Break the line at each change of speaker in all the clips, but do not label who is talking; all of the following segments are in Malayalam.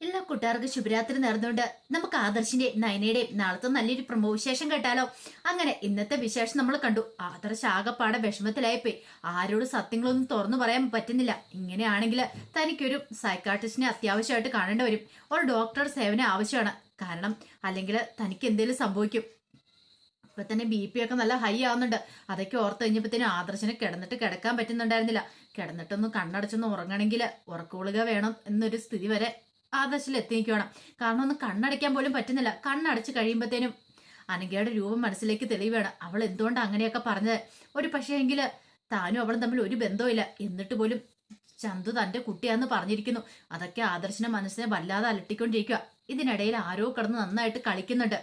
എല്ലാ കൂട്ടുകാർക്കും ശുഭരാത്രി നേർന്നുകൊണ്ട് നമുക്ക് ആദർശിന്റെ നയനയുടെയും നാളത്തെ നല്ലൊരു പ്രമോ വിശേഷം കേട്ടാലോ? അങ്ങനെ ഇന്നത്തെ വിശേഷം നമ്മൾ കണ്ടു. ആദർശ് ആകപ്പാടെ വിഷമത്തിലായിപ്പോയി. ആരോട് സത്യങ്ങളൊന്നും തുറന്നു പറയാൻ പറ്റുന്നില്ല. ഇങ്ങനെയാണെങ്കിൽ തനിക്കൊരു സൈക്കാട്രിസ്റ്റിനെ അത്യാവശ്യമായിട്ട് കാണേണ്ടി വരും. ഒരു ഡോക്ടറുടെ സേവനം ആവശ്യമാണ്. കാരണം അല്ലെങ്കിൽ തനിക്ക് എന്തെങ്കിലും സംഭവിക്കും. ഇപ്പൊ തന്നെ ബി പി ഒക്കെ നല്ല ഹൈ ആവുന്നുണ്ട്. അതൊക്കെ ഓർത്ത് കഴിഞ്ഞപ്പോഴത്തേനും ആദർശന് കിടന്നിട്ട് കിടക്കാൻ പറ്റുന്നുണ്ടായിരുന്നില്ല. കിടന്നിട്ടൊന്ന് കണ്ണടച്ചൊന്ന് ഉറങ്ങണമെങ്കിൽ ഉറക്കുകൊള്ളുക വേണം എന്നൊരു സ്ഥിതി വരെ ആദർശിൽ എത്തിനിക്കുവേണം കാരണം ഒന്ന് കണ്ണടയ്ക്കാൻ പോലും പറ്റുന്നില്ല. കണ്ണടച്ച് കഴിയുമ്പോഴത്തേനും അനഘയുടെ രൂപം മനസ്സിലേക്ക് തെളിവാണ് അവൾ എന്തുകൊണ്ട് അങ്ങനെയൊക്കെ പറഞ്ഞത്? ഒരു പക്ഷേ എങ്കിൽ താനും അവളും തമ്മിൽ ഒരു ബന്ധവുമില്ല. എന്നിട്ട് പോലും ചന്തു തന്റെ കുട്ടിയാന്ന് പറഞ്ഞിരിക്കുന്നു. അതൊക്കെ ആദർശന മനസ്സിനെ വല്ലാതെ അലട്ടിക്കൊണ്ടിരിക്കുക. ഇതിനിടയിൽ ആരോ കിടന്ന് നന്നായിട്ട് കളിക്കുന്നുണ്ട്.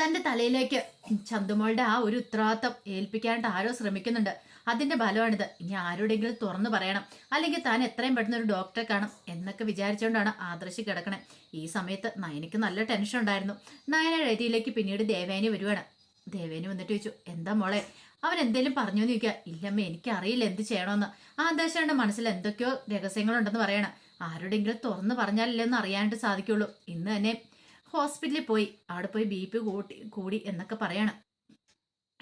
തന്റെ തലയിലേക്ക് ചന്തുമോളുടെ ആ ഒരു ഉത്തരവാദിത്തം ഏൽപ്പിക്കാനായിട്ട് ആരോ ശ്രമിക്കുന്നുണ്ട്. അതിന്റെ ഫലമാണിത്. ഇനി ആരോടെങ്കിലും തുറന്നു പറയണം. അല്ലെങ്കിൽ താൻ എത്രയും പെട്ടെന്ന് ഒരു ഡോക്ടറെ കാണും എന്നൊക്കെ വിചാരിച്ചുകൊണ്ടാണ് ആദർശി കിടക്കണേ. ഈ സമയത്ത് നയനയ്ക്ക് നല്ല ടെൻഷൻ ഉണ്ടായിരുന്നു. നയന രതിയിലേക്ക് പിന്നീട് ദേവേനി വരുവാണ്. ദേവേനി വന്നിട്ട് ചോദിച്ചു എന്താ മോളെ? അവൻ എന്തേലും പറഞ്ഞു എന്ന് ചോദിക്കുക ഇല്ലമ്മ എനിക്കറിയില്ല എന്ത് ചെയ്യണമെന്ന് ആദർശയുടെ മനസ്സിൽ എന്തൊക്കെയോ രഹസ്യങ്ങളുണ്ടെന്ന് പറയണം. ആരോടെങ്കിലും തുറന്നു പറഞ്ഞാലില്ലെന്ന് അറിയാനായിട്ട് സാധിക്കുള്ളൂ. ഇന്ന് തന്നെ ഹോസ്പിറ്റലിൽ പോയി. അവിടെ പോയി ബി പി കൂട്ടി കൂടി എന്നൊക്കെ പറയാണ്.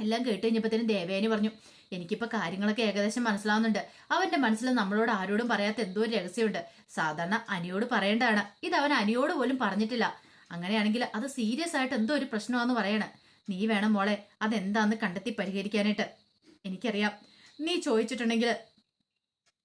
എല്ലാം കേട്ട് കഴിഞ്ഞപ്പോഴത്തേനും ദേവേനി പറഞ്ഞു എനിക്കിപ്പോൾ കാര്യങ്ങളൊക്കെ ഏകദേശം മനസ്സിലാവുന്നുണ്ട്. അവന്റെ മനസ്സിൽ നമ്മളോട് ആരോടും പറയാത്ത എന്തോ ഒരു രഹസ്യമുണ്ട്. സാധാരണ അനിയോട് പറയേണ്ടതാണ്. ഇത് അവൻ അനിയോട് പോലും പറഞ്ഞിട്ടില്ല. അങ്ങനെയാണെങ്കിൽ അത് സീരിയസ് ആയിട്ട് എന്തോ ഒരു പ്രശ്നമാണെന്ന് പറയണേ. നീ വേണം മോളെ അതെന്താണെന്ന് കണ്ടെത്തി പരിഹരിക്കാനായിട്ട്. എനിക്കറിയാം. നീ ചോദിച്ചിട്ടുണ്ടെങ്കിൽ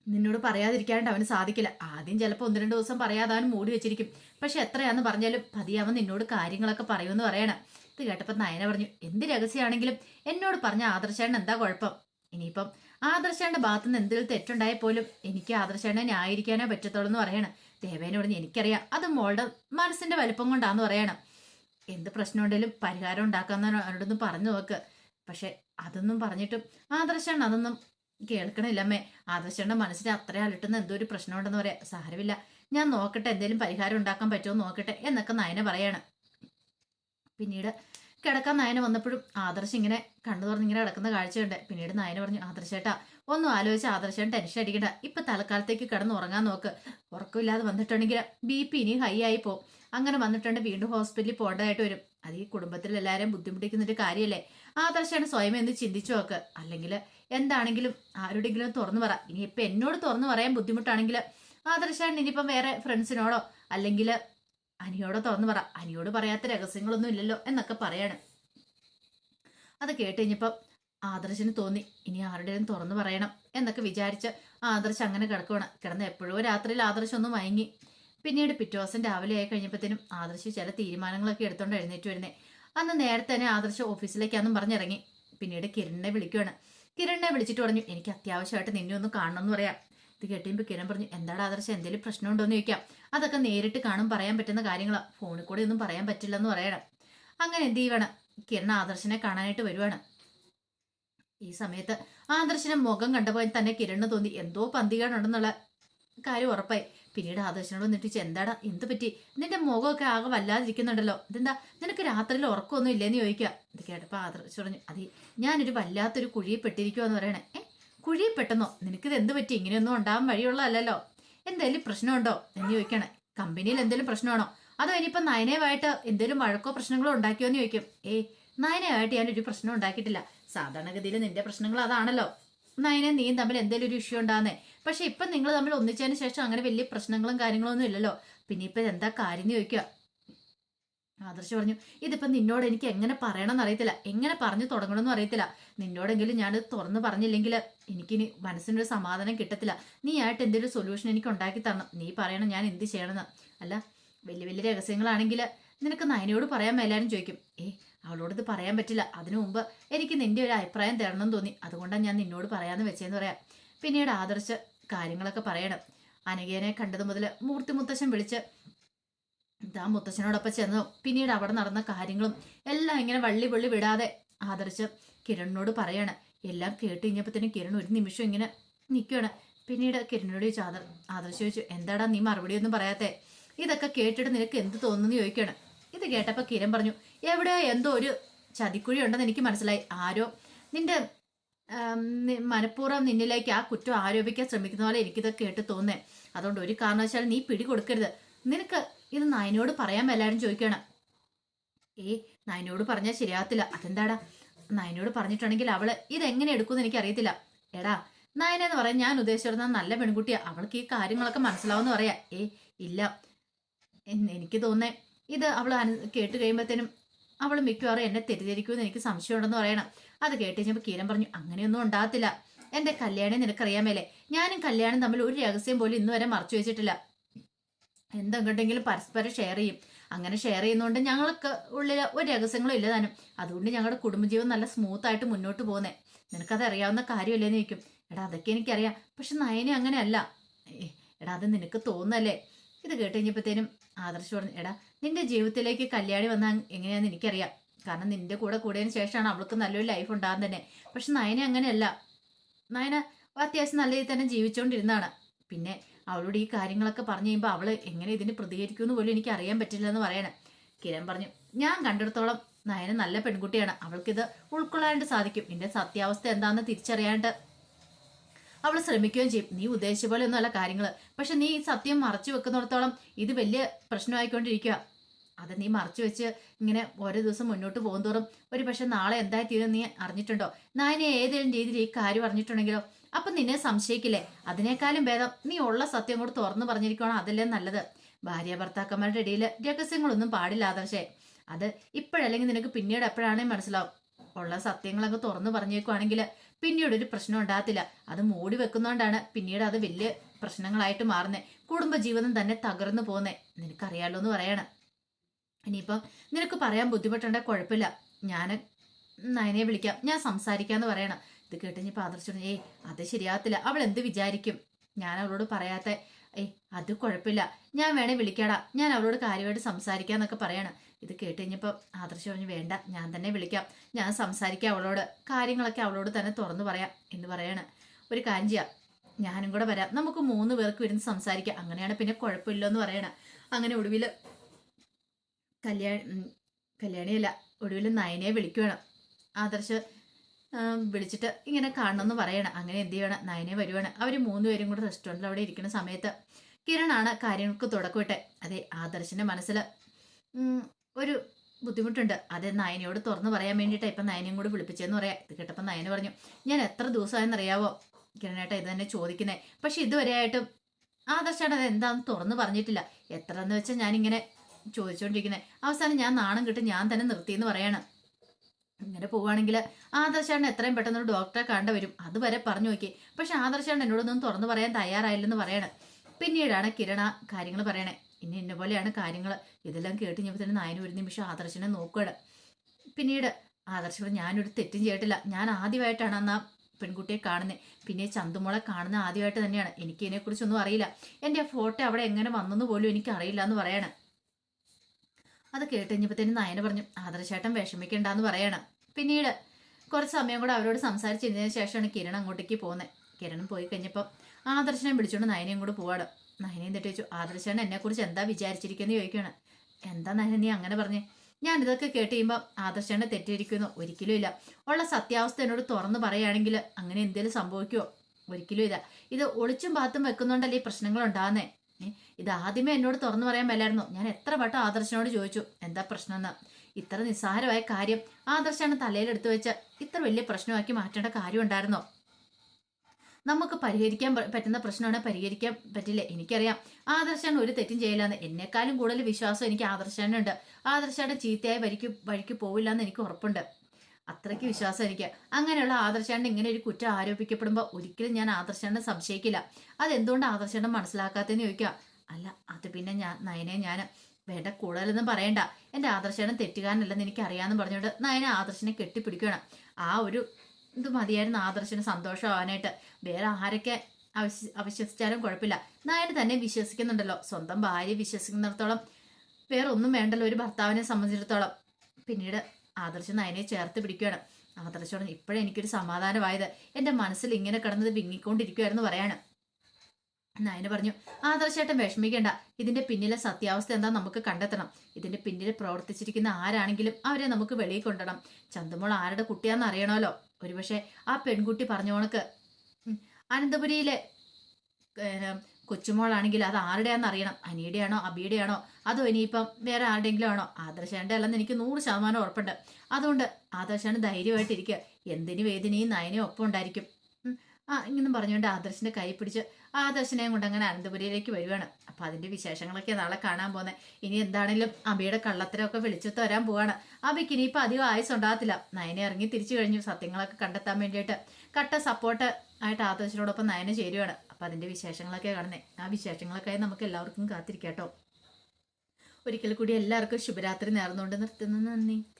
നിന്നോട് പറയാതിരിക്കാനായിട്ട് അവന് സാധിക്കില്ല. ആദ്യം ചിലപ്പോൾ ഒന്ന് രണ്ട് ദിവസം പറയാതെ അവൻ മൂടി വെച്ചിരിക്കും. പക്ഷെ എത്രയാന്ന് പറഞ്ഞാലും പതിയെ നിന്നോട് കാര്യങ്ങളൊക്കെ പറയുമെന്ന് പറയണം. ഇത് കേട്ടപ്പോൾ നയന പറഞ്ഞു എന്ത് രഹസ്യമാണെങ്കിലും എന്നോട് പറഞ്ഞ ആദർശേണ്ണ എന്താ കുഴപ്പം? ഇനിയിപ്പം ആദർശേണ്ട ഭാഗത്തു നിന്ന് എന്തെങ്കിലും തെറ്റുണ്ടായ പോലും എനിക്ക് ആദർശേണ്ണ ന്യായീകരിക്കാനേ പറ്റത്തുള്ളൂ എന്ന് പറയണം. ദേവേനെ പറഞ്ഞു എനിക്കറിയാം അത് മോളുടെ മനസ്സിന്റെ വലിപ്പം കൊണ്ടാന്ന് പറയണം. എന്ത് പ്രശ്നമുണ്ടെങ്കിലും പരിഹാരം ഉണ്ടാക്കാന്ന് അവരോടൊന്ന് പറഞ്ഞു നോക്ക്. പക്ഷെ അതൊന്നും പറഞ്ഞിട്ടും ആദർശാണ് അതൊന്നും കേൾക്കണില്ലമ്മേ ആദർശന്റെ മനസ്സിന് അത്ര അലട്ടുന്ന എന്തോ ഒരു പ്രശ്നമുണ്ടെന്ന് പറയാം. സാരമില്ല ഞാൻ നോക്കട്ടെ എന്തെങ്കിലും പരിഹാരം ഉണ്ടാക്കാൻ പറ്റുമോ നോക്കട്ടെ എന്നൊക്കെ നയന പറയാണ്. പിന്നീട് കിടക്കാൻ നയന വന്നപ്പോഴും ആദർശ് ഇങ്ങനെ കണ്ണു തുറന്ന് ഇങ്ങനെ കിടക്കുന്ന കാഴ്ചയുണ്ട്. പിന്നീട് നയന പറഞ്ഞു ആദർശേട്ടാ ഒന്നും ആലോചിച്ച് ആദർശൻ ടെൻഷൻ അടിക്കണ്ട. ഇപ്പൊ തൽക്കാലത്തേക്ക് കിടന്ന് ഉറങ്ങാൻ നോക്ക്. ഉറക്കമില്ലാതെ വന്നിട്ടുണ്ടെങ്കിൽ ബി പി ഇനി ഹൈ ആയി പോകും അങ്ങനെ വന്നിട്ടുണ്ട് വീണ്ടും ഹോസ്പിറ്റലിൽ പോകേണ്ടതായിട്ട് വരും. അത് ഈ കുടുംബത്തിൽ എല്ലാവരെയും ബുദ്ധിമുട്ടിക്കുന്ന ഒരു കാര്യമല്ലേ? ആദർശാണ് സ്വയം എന്ന് ചിന്തിച്ചു നോക്ക്. അല്ലെങ്കിൽ എന്താണെങ്കിലും ആരോടെങ്കിലും തുറന്നു പറ. ഇനി ഇപ്പൊ എന്നോട് തുറന്നു പറയാൻ ബുദ്ധിമുട്ടാണെങ്കിൽ ആദർശാണ് ഇനിയിപ്പം വേറെ ഫ്രണ്ട്സിനോടോ അല്ലെങ്കിൽ അനിയോടോ തുറന്നു പറ അനിയോട് പറയാത്ത രഹസ്യങ്ങളൊന്നും ഇല്ലല്ലോ എന്നൊക്കെ പറയാണ്. അത് കേട്ട് കഴിഞ്ഞപ്പം ആദർശന് തോന്നി ഇനി ആരുടെയും തുറന്നു പറയണം എന്നൊക്കെ വിചാരിച്ച് ആദർശ് അങ്ങനെ കിടക്കുവാണ്. കിടന്ന് എപ്പോഴോ രാത്രിയിൽ ആദർശ് ഒന്ന് മയങ്ങി. പിന്നീട് പിറ്റേ ദിവസം രാവിലെ ആയി കഴിഞ്ഞപ്പോഴത്തേനും ആദർശ് ചില തീരുമാനങ്ങളൊക്കെ എടുത്തോണ്ട് എഴുന്നേറ്റ് വരുന്നേ. അന്ന് നേരത്തെ തന്നെ ആദർശ് ഓഫീസിലേക്കാന്നും പറഞ്ഞിറങ്ങി. പിന്നീട് കിരണിനെ വിളിക്കുവാണ്. കിരണിനെ വിളിച്ചിട്ട് പറഞ്ഞു എനിക്ക് അത്യാവശ്യമായിട്ട് നിന്നെ ഒന്ന് കാണണം എന്ന് പറയാം. ഇത് കേട്ടിയപ്പോൾ കിരൺ പറഞ്ഞു എന്താണ് ആദർശം എന്തെങ്കിലും പ്രശ്നമുണ്ടോ എന്ന് ചോദിക്കാം. അതൊക്കെ നേരിട്ട് കാണും പറയാൻ പറ്റുന്ന കാര്യങ്ങളാണ് ഫോണിൽ കൂടെ ഒന്നും പറയാൻ പറ്റില്ലെന്ന് പറയണം. അങ്ങനെ എന്ത് ചെയ്യണം കിരൺ ആദർശനെ കാണാനായിട്ട് വരുവാണ്. ഈ സമയത്ത് ആദർശനെ മുഖം കണ്ടപ്പോൾ തന്നെ കിരണ് തോന്നി എന്തോ പന്തികേടുണ്ടെന്നുള്ള കാര്യം ഉറപ്പായി. പിന്നീട് ആദർശനോട് വന്നിട്ട് എന്താടാ എന്ത് പറ്റി? നിന്റെ മുഖമൊക്കെ ആകെ വല്ലാതിരിക്കുന്നുണ്ടല്ലോ. ഇതെന്താ നിനക്ക് രാത്രിയിൽ ഉറക്കമൊന്നും ഇല്ലേന്ന് ചോദിക്കുക ഇത് കേട്ടപ്പോൾ ആദർശ് പറഞ്ഞു അതെ ഞാനൊരു വല്ലാത്തൊരു കുഴിയിൽ പെട്ടിരിക്കുവാന്ന് പറയണേ. കുഴിയിൽ പെട്ടെന്നോ നിനക്കിത് എന്ത് പറ്റി? ഇങ്ങനെയൊന്നും ഉണ്ടാകാൻ വഴിയുള്ളതല്ലോ എന്തെങ്കിലും പ്രശ്നമുണ്ടോ? എന്ന് ചോദിക്കണേ. കമ്പനിയിൽ എന്തെങ്കിലും പ്രശ്നമാണോ? അതോ ഇനിയിപ്പം നയനയുമായിട്ട് എന്തെങ്കിലും വഴക്കോ പ്രശ്നങ്ങളോ ഉണ്ടാക്കിയോ എന്ന് ചോദിക്കും. ഏയ് നയനയുമായിട്ട് ഒരു പ്രശ്നം ഉണ്ടാക്കിയിട്ടില്ല. സാധാരണഗതിയിൽ നിന്റെ പ്രശ്നങ്ങൾ അതാണല്ലോ. നയനെ നീയും തമ്മിൽ എന്തെങ്കിലും ഒരു ഇഷ്യൂ ഉണ്ടാകുന്നേ പക്ഷെ ഇപ്പം നിങ്ങൾ തമ്മിൽ ഒന്നിച്ചതിന് ശേഷം അങ്ങനെ വലിയ പ്രശ്നങ്ങളും കാര്യങ്ങളൊന്നും ഇല്ലല്ലോ. പിന്നെ ഇപ്പം എന്താ കാര്യം എന്ന് ചോദിക്കുക. ആദർശ് പറഞ്ഞു ഇതിപ്പം നിന്നോട് എനിക്ക് എങ്ങനെ പറയണമെന്ന് അറിയത്തില്ല. എങ്ങനെ പറഞ്ഞു തുടങ്ങണമെന്നും അറിയത്തില്ല. നിന്നോടെങ്കിലും ഞാൻ തുറന്നു പറഞ്ഞില്ലെങ്കിൽ എനിക്കിനി മനസ്സിനൊരു സമാധാനം കിട്ടത്തില്ല. നീ ആയിട്ട് എന്തെങ്കിലും സൊല്യൂഷൻ എനിക്ക് ഉണ്ടാക്കി തരണം. നീ പറയണം ഞാൻ എന്ത് ചെയ്യണമെന്ന്. അല്ല വലിയ വലിയ രഹസ്യങ്ങളാണെങ്കിൽ നിനക്ക് നയനയോട് പറയാൻ മേലാനും ചോദിക്കും. ഏ അവളോട് ഇത് പറയാൻ പറ്റില്ല. അതിനു മുമ്പ് എനിക്ക് നിന്റെ ഒരു അഭിപ്രായം തരണമെന്ന് തോന്നി. അതുകൊണ്ടാണ് ഞാൻ നിന്നോട് പറയാമെന്ന് വെച്ചതെന്ന് പറയാം. പിന്നീട് ആദർശ് കാര്യങ്ങളൊക്കെ പറയണം. അനഘേനെ കണ്ടത് മുതൽ മൂർത്തി മുത്തശ്ശൻ വിളിച്ച് താ മുത്തച്ഛനോടൊപ്പം ചെന്നു പിന്നീട് അവിടെ നടന്ന കാര്യങ്ങളും എല്ലാം ഇങ്ങനെ വള്ളി വള്ളി വിടാതെ ആദർശ് കിരണിനോട് പറയാണ്. എല്ലാം കേട്ട് കഴിഞ്ഞപ്പോഴത്തേനും കിരൺ ഒരു നിമിഷം ഇങ്ങനെ നിൽക്കുകയാണ് പിന്നീട് കിരണിനോട് ചോദിച്ചു ആദർ ആദർശ് ചോദിച്ചു എന്താടാ നീ മറുപടി ഒന്നും പറയാത്തെ? ഇതൊക്കെ കേട്ടിട്ട് നിനക്ക് എന്ത് തോന്നുന്നു? ചോദിക്കുകയാണ്. ഇത് കേട്ടപ്പോൾ കിരൺ പറഞ്ഞു എവിടെയോ എന്തോ ഒരു ചതിക്കുഴി ഉണ്ടെന്ന് എനിക്ക് മനസ്സിലായി. ആരോ നിന്റെ മനഃപൂർവം നിന്നിലേക്ക് ആ കുറ്റം ആരോപിക്കാൻ ശ്രമിക്കുന്ന പോലെ എനിക്കിത് കേട്ട് തോന്നേ. അതുകൊണ്ട് ഒരു കാരണവശാലും നീ പിടി കൊടുക്കരുത് നിനക്ക് ഇത് നയനോട് പറയാൻ എല്ലാവരും ചോദിക്കണം ഏ നയനോട് പറഞ്ഞാൽ ശരിയാകത്തില്ല അതെന്താടാ? നയനോട് പറഞ്ഞിട്ടുണ്ടെങ്കിൽ അവൾ ഇതെങ്ങനെ എടുക്കുമെന്ന് എനിക്ക് അറിയത്തില്ല എടാ നയന എന്ന് പറയാൻ ഞാൻ ഉദ്ദേശിച്ചിരുന്ന നല്ല പെൺകുട്ടിയാ. അവൾക്ക് ഈ കാര്യങ്ങളൊക്കെ മനസ്സിലാവുമെന്ന് പറയാ. ഏ ഇല്ല. എനിക്ക് തോന്നേ ഇത് അവൾ കേട്ട് കഴിയുമ്പോഴത്തേനും അവൾ മിക്കവാറും എന്നെ തെറ്റിദ്ധരിക്കുമെന്ന് എനിക്ക് സംശയമുണ്ടെന്ന് പറയണം. അത് കേട്ട് കഴിഞ്ഞപ്പോൾ കീരൻ പറഞ്ഞു അങ്ങനെയൊന്നും ഉണ്ടാകത്തില്ല. എന്റെ കല്യാണം നിനക്കറിയാമേലേ? ഞാനും കല്യാണം തമ്മിൽ ഒരു രഹസ്യം പോലും ഇന്നുവരെ മറച്ചു വെച്ചിട്ടില്ല. എന്തെങ്കിലും പരസ്പരം ഷെയർ ചെയ്യും. അങ്ങനെ ഷെയർ ചെയ്യുന്നതുകൊണ്ട് ഞങ്ങൾക്ക് ഉള്ളിൽ ഒരു രഹസ്യങ്ങളും ഇല്ല താനും. അതുകൊണ്ട് ഞങ്ങളുടെ കുടുംബജീവൻ നല്ല സ്മൂത്ത് ആയിട്ട് മുന്നോട്ട് പോകുന്നേ. നിനക്കത് അറിയാവുന്ന കാര്യമല്ലേന്ന് ചോദിക്കും. എടാ അതൊക്കെ എനിക്കറിയാം. പക്ഷെ നയനെ അങ്ങനെയല്ല. എടാ അത് നിനക്ക് തോന്നല്ലേ ഇത് കേട്ട് കഴിഞ്ഞപ്പോഴത്തേനും ആദർശ് പറഞ്ഞു എടാ നിന്റെ ജീവിതത്തിലേക്ക് കല്യാണി വന്നാൽ എങ്ങനെയാന്ന് എനിക്കറിയാം. കാരണം നിന്റെ കൂടെ കൂടിയതിന് ശേഷമാണ് അവൾക്ക് നല്ലൊരു ലൈഫ് ഉണ്ടാകാൻ തന്നെ. പക്ഷെ നയന അങ്ങനെയല്ല. നയന അത്യാവശ്യം നല്ല രീതിയിൽ തന്നെ ജീവിച്ചുകൊണ്ടിരുന്നതാണ് പിന്നെ അവളോട് ഈ കാര്യങ്ങളൊക്കെ പറഞ്ഞു കഴിയുമ്പോൾ അവൾ എങ്ങനെ ഇതിന് പ്രതികരിക്കുമെന്ന് പോലും എനിക്ക് അറിയാൻ പറ്റില്ല എന്ന് പറയണം. കിരൺ പറഞ്ഞു ഞാൻ കണ്ടിടത്തോളം നയന നല്ല പെൺകുട്ടിയാണ്. അവൾക്കിത് ഉൾക്കൊള്ളാനായിട്ട് സാധിക്കും. ഇതിന്റെ സത്യാവസ്ഥ എന്താണെന്ന് തിരിച്ചറിയാണ്ട് അവൾ ശ്രമിക്കുകയും ചെയ്യും. നീ ഉദ്ദേശിച്ച പോലെ ഒന്നുമല്ല കാര്യങ്ങൾ പക്ഷെ നീ ഈ സത്യം മറച്ചു വെക്കുന്നിടത്തോളം ഇത് വലിയ പ്രശ്നമായിക്കൊണ്ടിരിക്കുക അത് നീ മറച്ചു വെച്ച് ഇങ്ങനെ ഓരോ ദിവസം മുന്നോട്ട് പോകുന്തോറും ഒരു പക്ഷെ നാളെ എന്തായി തീരും നീ അറിഞ്ഞിട്ടുണ്ടോ? നായനെ ഏതെങ്കിലും രീതിയിൽ ഈ കാര്യം അറിഞ്ഞിട്ടുണ്ടെങ്കിലോ? അപ്പൊ നിന്നെ സംശയിക്കില്ലേ? അതിനേക്കാളും ഭേദം നീ ഉള്ള സത്യം കൂടെ തുറന്നു പറഞ്ഞിരിക്കണം അതല്ലേ നല്ലത്. ഭാര്യ ഭർത്താക്കന്മാരുടെ ഇടയിൽ രഹസ്യങ്ങളൊന്നും പാടില്ല ആദർശേ. അത് ഇപ്പോഴല്ലെങ്കിൽ നിനക്ക് പിന്നീട് എപ്പോഴാണെങ്കിൽ മനസ്സിലാവും. ഉള്ള സത്യങ്ങളൊക്കെ തുറന്നു പറഞ്ഞേക്കുവാണെങ്കിൽ പിന്നീട് ഒരു പ്രശ്നം ഉണ്ടാകത്തില്ല. അത് മൂടി വെക്കുന്നോണ്ടാണ് പിന്നീട് അത് വലിയ പ്രശ്നങ്ങളായിട്ട് മാറുന്നേ. കുടുംബജീവിതം തന്നെ തകർന്നു പോകുന്നേ. നിനക്കറിയാലോ എന്ന് പറയണം. ഇനിയിപ്പം നിനക്ക് പറയാൻ ബുദ്ധിമുട്ടുണ്ടെങ്കിൽ കുഴപ്പമില്ല. ഞാൻ നയനെ വിളിക്കാം. ഞാൻ സംസാരിക്കാന്ന് പറയണം. ഇത് കേട്ട് ഞാൻ ആദർശം ഏയ് അത് ശരിയാകത്തില്ല അവൾ എന്ത് വിചാരിക്കും? ഞാൻ അവളോട് പറയാത്ത ഏയ് അത് കുഴപ്പമില്ല. ഞാൻ വേണേ വിളിക്കാടാ. ഞാൻ അവളോട് കാര്യമായിട്ട് സംസാരിക്കാന്നൊക്കെ പറയണം. ഇത് കേട്ട് കഴിഞ്ഞപ്പോൾ ആദർശ് പറഞ്ഞു വേണ്ട ഞാൻ തന്നെ വിളിക്കാം. ഞാൻ സംസാരിക്കാം അവളോട്. കാര്യങ്ങളൊക്കെ അവളോട് തന്നെ തുറന്നു പറയാം എന്ന് പറയാണ്. ഒരു കാര്യം ചെയ്യാം. ഞാനും കൂടെ വരാം. നമുക്ക് മൂന്ന് പേർക്ക് ഇരുന്ന് സംസാരിക്കാം. അങ്ങനെയാണ് പിന്നെ കുഴപ്പമില്ലെന്ന് പറയണം. അങ്ങനെ ഒടുവിൽ കല്യാണി കല്യാണിയല്ല ഒടുവിൽ നയനയെ വിളിക്കുകയാണ് ആദർശ് വിളിച്ചിട്ട് ഇങ്ങനെ കാണണമെന്ന് പറയണം. അങ്ങനെ എന്ത് ചെയ്യണം? നയനെ വരുവാണ്. അവർ മൂന്നുപേരും കൂടെ റെസ്റ്റോറന്റിൽ അവിടെ ഇരിക്കുന്ന സമയത്ത് കിരണാണ് കാര്യങ്ങൾക്ക് തുടക്കമിട്ടെ അതെ ആദർശിന്റെ മനസ്സിൽ ഒരു ബുദ്ധിമുട്ടുണ്ട്. അതെ നയനയോട് തുറന്നു പറയാൻ വേണ്ടിയിട്ടാണ് ഇപ്പം നയനയും കൂടി വിളിപ്പിച്ചതെന്ന് പറയാം. ഇത് കേട്ടപ്പോൾ നയന പറഞ്ഞു ഞാൻ എത്ര ദിവസമായെന്നറിയാവോ? കിരണേട്ട ഇത് തന്നെ ചോദിക്കുന്നത് പക്ഷെ ഇതുവരെ ആയിട്ടും ആദർശാണ് അത് എന്താണെന്ന് തുറന്നു പറഞ്ഞിട്ടില്ല. എത്ര എന്ന് വെച്ചാൽ ഞാനിങ്ങനെ ചോദിച്ചുകൊണ്ടിരിക്കുന്നത് അവസാനം ഞാൻ നാണം കിട്ടും ഞാൻ തന്നെ നിർത്തിയെന്ന് പറയാണ്. ഇങ്ങനെ പോവുകയാണെങ്കിൽ ആദർശാണ് എത്രയും പെട്ടെന്ന് ഒരു ഡോക്ടറെ കണ്ട വരും. അതുവരെ പറഞ്ഞു നോക്കി. പക്ഷെ ആദർശാണ് എന്നോടൊന്നും തുറന്നു പറയാൻ തയ്യാറായില്ലെന്ന് പറയണേ. പിന്നീടാണ് കിരണ കാര്യങ്ങൾ പറയണേ. ഇനി എന്നെ പോലെയാണ് കാര്യങ്ങൾ. ഇതെല്ലാം കേട്ട് കഴിഞ്ഞപ്പോൾ തന്നെ നായന ഒരു നിമിഷം ആദർശനെ നോക്കുകയാണ്. പിന്നീട് ആദർശ ഞാനൊരു തെറ്റും ചെയ്തിട്ടില്ല. ഞാൻ ആദ്യമായിട്ടാണ് അന്ന് ആ പെൺകുട്ടിയെ കാണുന്നത് പിന്നെ ചന്തുമോളെ കാണുന്ന ആദ്യമായിട്ട് തന്നെയാണ്. എനിക്ക് ഇതിനെക്കുറിച്ചൊന്നും അറിയില്ല. എന്റെ ഫോട്ടോ അവിടെ എങ്ങനെ വന്നെന്ന് പോലും എനിക്ക് അറിയില്ല എന്ന് പറയണം. അത് കേട്ട് കഴിഞ്ഞപ്പോഴത്തേനും നയന പറഞ്ഞു ആദർശേട്ടൻ വിഷമിക്കണ്ടെന്ന് പറയണം. പിന്നീട് കുറച്ച് സമയം കൂടെ അവരോട് സംസാരിച്ചിരുന്നതിന് ശേഷമാണ് കിരൺ അങ്ങോട്ടേക്ക് പോകുന്നത് കിരൺ പോയി കഴിഞ്ഞപ്പോൾ ആദർശനെ വിളിച്ചുകൊണ്ട് നയനയും കൂടെ പോവാണ്. നയനയും എന്നിട്ട് ചോദിച്ചു ആദർശേട്ടൻ എന്നെക്കുറിച്ച് എന്താ വിചാരിച്ചിരിക്കുന്നത് ചോദിക്കുകയാണ്. എന്താ നയന നീ അങ്ങനെ പറഞ്ഞേ? ഞാൻ ഇതൊക്കെ കേട്ട് കഴിയുമ്പോൾ ആദർശേട്ടൻ തെറ്റിയിരിക്കുന്നു ഒരിക്കലും ഇല്ല. ഉള്ള സത്യാവസ്ഥ എന്നോട് തുറന്ന് പറയുകയാണെങ്കിൽ അങ്ങനെ എന്തെങ്കിലും സംഭവിക്കുമോ ഒരിക്കലും ഇല്ല. ഇത് ഒളിച്ചും പാത്തും വെക്കുന്നുണ്ടല്ലേ ഈ പ്രശ്നങ്ങൾ ഉണ്ടാകുന്നേ ഇത് ആദ്യമേ എന്നോട് തുറന്നു പറയാൻ മേലായിരുന്നു. ഞാൻ എത്ര വട്ടം ആദർശനോട് ചോദിച്ചു എന്താ പ്രശ്നം എന്ന് ഇത്ര നിസ്സാരമായ കാര്യം ആദർശാണ് തലയിലെടുത്തു വെച്ച ഇത്ര വലിയ പ്രശ്നമാക്കി മാറ്റേണ്ട കാര്യം ഉണ്ടായിരുന്നോ നമുക്ക് പരിഹരിക്കാൻ പറ്റുന്ന പ്രശ്നമാണ് പരിഹരിക്കാൻ പറ്റില്ല. എനിക്കറിയാം ആദർശാണ് ഒരു തെറ്റും ചെയ്യില്ലെന്ന്. എന്നെക്കാളും കൂടുതൽ വിശ്വാസം എനിക്ക് ആദർശാനുണ്ട്. ആദർശയുടെ ചീത്തയായ വഴിക്ക് വഴിക്ക് പോവില്ല എന്ന് എനിക്ക് ഉറപ്പുണ്ട്. അത്രയ്ക്ക് വിശ്വാസം എനിക്ക്. അങ്ങനെയുള്ള ആദർശാണ്ട് ഇങ്ങനെ ഒരു കുറ്റം ആരോപിക്കപ്പെടുമ്പോൾ ഒരിക്കലും ഞാൻ ആദർശാണ്ട് സംശയിക്കില്ല. അതെന്തുകൊണ്ട് ആദർശാണ്ട് മനസ്സിലാക്കാത്തെന്ന് ചോദിക്കുക അല്ല അത് പിന്നെ ഞാൻ നയനെ ഞാൻ വേണ്ട കൂടുതലൊന്നും പറയണ്ട. എന്റെ ആദർശാണ് തെറ്റുകാരനല്ലെന്ന് എനിക്ക് അറിയാമെന്ന് പറഞ്ഞുകൊണ്ട് നയന ആദർശനെ കെട്ടിപ്പിടിക്കണം ആ ഒരു ഇത് മതിയായിരുന്നു ആദർശന് സന്തോഷമാവാനായിട്ട്. വേറെ ആരൊക്കെ അവിശ്വ അവിശ്വസിച്ചാലും കുഴപ്പമില്ല. നായന് തന്നെ വിശ്വസിക്കുന്നുണ്ടല്ലോ. സ്വന്തം ഭാര്യ വിശ്വസിക്കുന്നിടത്തോളം വേറെ ഒന്നും വേണ്ടല്ലോ ഒരു ഭർത്താവിനെ സംബന്ധിച്ചിടത്തോളം. പിന്നീട് ആദർശ് നയനെ ചേർത്ത് പിടിക്കുകയാണ്. ആദർശ് പറഞ്ഞു ഇപ്പോഴേ എനിക്കൊരു സമാധാനമായത്. എന്റെ മനസ്സിൽ ഇങ്ങനെ കിടന്നത് വിങ്ങിക്കൊണ്ടിരിക്കുമായിരുന്നു പറയാണ്. നയന പറഞ്ഞു ആദർശേട്ടൻ വിഷമിക്കേണ്ട. ഇതിന്റെ പിന്നിലെ സത്യാവസ്ഥ എന്താ നമുക്ക് കണ്ടെത്തണം. ഇതിന്റെ പിന്നിൽ പ്രവർത്തിച്ചിരിക്കുന്ന ആരാണെങ്കിലും അവരെ നമുക്ക് വെളിയിൽ കൊണ്ടണം ചന്തുമോൾ ആരുടെ കുട്ടിയാന്ന് അറിയണമല്ലോ. ഒരുപക്ഷെ ആ പെൺകുട്ടി പറഞ്ഞ കണക്ക്. ഉം, അനന്തപുരിയിലെ കൊച്ചുമോളാണെങ്കിൽ അത് ആരുടെയാണെന്ന് അറിയണം. അനിയുടെയാണോ അബിയുടെയാണോ അതോ ഇനിയിപ്പം വേറെ ആരുടെയെങ്കിലും ആണോ ആദർശേണ്ട അല്ലെന്ന് എനിക്ക് നൂറ് ശതമാനം ഉറപ്പുണ്ട്. അതുകൊണ്ട് ആദർശാണ് ധൈര്യമായിട്ടിരിക്കുക എന്തിനു വേദനയും നയനയും ഒപ്പം ഉണ്ടായിരിക്കും. ആ ഇങ്ങനെ പറഞ്ഞുകൊണ്ട് ആദർശിന്റെ കൈ പിടിച്ച് ആദർശനെയും കൊണ്ട് അങ്ങനെ അനന്തപുരിയിലേക്ക് വരുവാണ്. അപ്പൊ അതിന്റെ വിശേഷങ്ങളൊക്കെ നാളെ കാണാൻ പോകുന്നത് ഇനി എന്താണെങ്കിലും അബിയുടെ കള്ളത്തരമൊക്കെ വിളിച്ചു തരാൻ പോവാണ്. അബിക്ക് ഇനിയിപ്പോൾ അധികം ആയുസ് ഉണ്ടാകത്തില്ല നയനെ ഇറങ്ങി തിരിച്ചു കഴിഞ്ഞു. സത്യങ്ങളൊക്കെ കണ്ടെത്താൻ വേണ്ടിയിട്ട്. കട്ട സപ്പോർട്ട് ആയിട്ട് ആദർശനോടൊപ്പം നയനെ ചേരുവാണ്. അപ്പൊ അതിന്റെ വിശേഷങ്ങളൊക്കെ കാണുന്നത് ആ വിശേഷങ്ങളൊക്കെ നമുക്ക് എല്ലാവർക്കും കാത്തിരിക്കാട്ടോ. ഒരിക്കൽ കൂടി എല്ലാവർക്കും ശുഭരാത്രി നേർന്നുകൊണ്ട് നിർത്തുന്നു. നന്ദി.